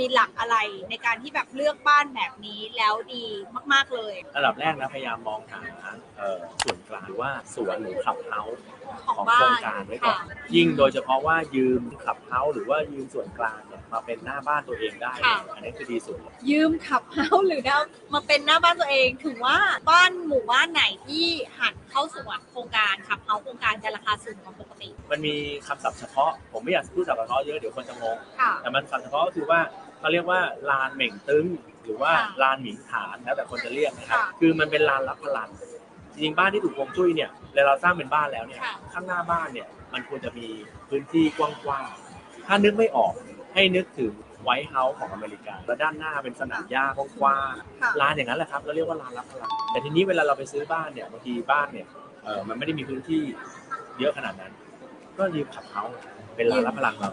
มีหลักอะไรในการที่แบบเลือกบ้านแบบนี้แล้วดีมาก ๆเลยระดับแรกนะพยายามมองหาเอ่อส่วนกลางหรือว่าสวนหรือขับเฮาส์ของของบ้าโครงนการไว้ก่อนค่ะยิ่งโดยเฉพาะว่ายืมขับเฮาส์หรือว่ายืมส่วนกลางเนี่ยมาเป็นหน้าบ้านตัวเองได้ ค่ะ อันนี้คือดีสุด ยืมขับเฮาส์หรือเอามาเป็นหน้าบ้านตัวเองถือว่าบ้านหมู่บ้านไหนที่หัน เข้าสู่โครงการขับเฮาส์โครงการจะราคาสูงกว่าปกติ มันมีคำศัพท์เฉพาะ ผมไม่อยากพูดศัพท์เฉพาะเยอะเดี๋ยวคนจะงง ค่ะ แต่มันศัพท์เฉพาะก็คือว่าเขาเรียกว่าลานเหม่งตึ้งหรือว่าค่ะลานหมิงฐานแล้วแต่คนจะเรียกนะครับ ค่ะคือมันเป็นลานรับพลังจริงๆบ้านที่ถูกฮวงจุ้ยเนี่ยเวลาเราสร้างเป็นบ้านแล้วเนี่ย ค่ะ ข้างหน้าบ้านเนี่ยมันควรจะมีพื้นที่กว้างๆถ้านึกไม่ออกให้นึกถึง ไวท์เฮาส์ของอเมริกา แล้วด้านหน้าเป็นสนามหญ้ากว้างค่ะๆลานอย่างนั้นแหละครับเราเรียกว่าลานรับพลังแต่ทีนี้เวลาเราไปซื้อบ้านเนี่ยบางทีบ้านเนี่ยเออมันไม่ได้มีพื้นที่เยอะขนาดนั้น ก็ยืมขับเฮาส์เป็นลานรับพลังเรา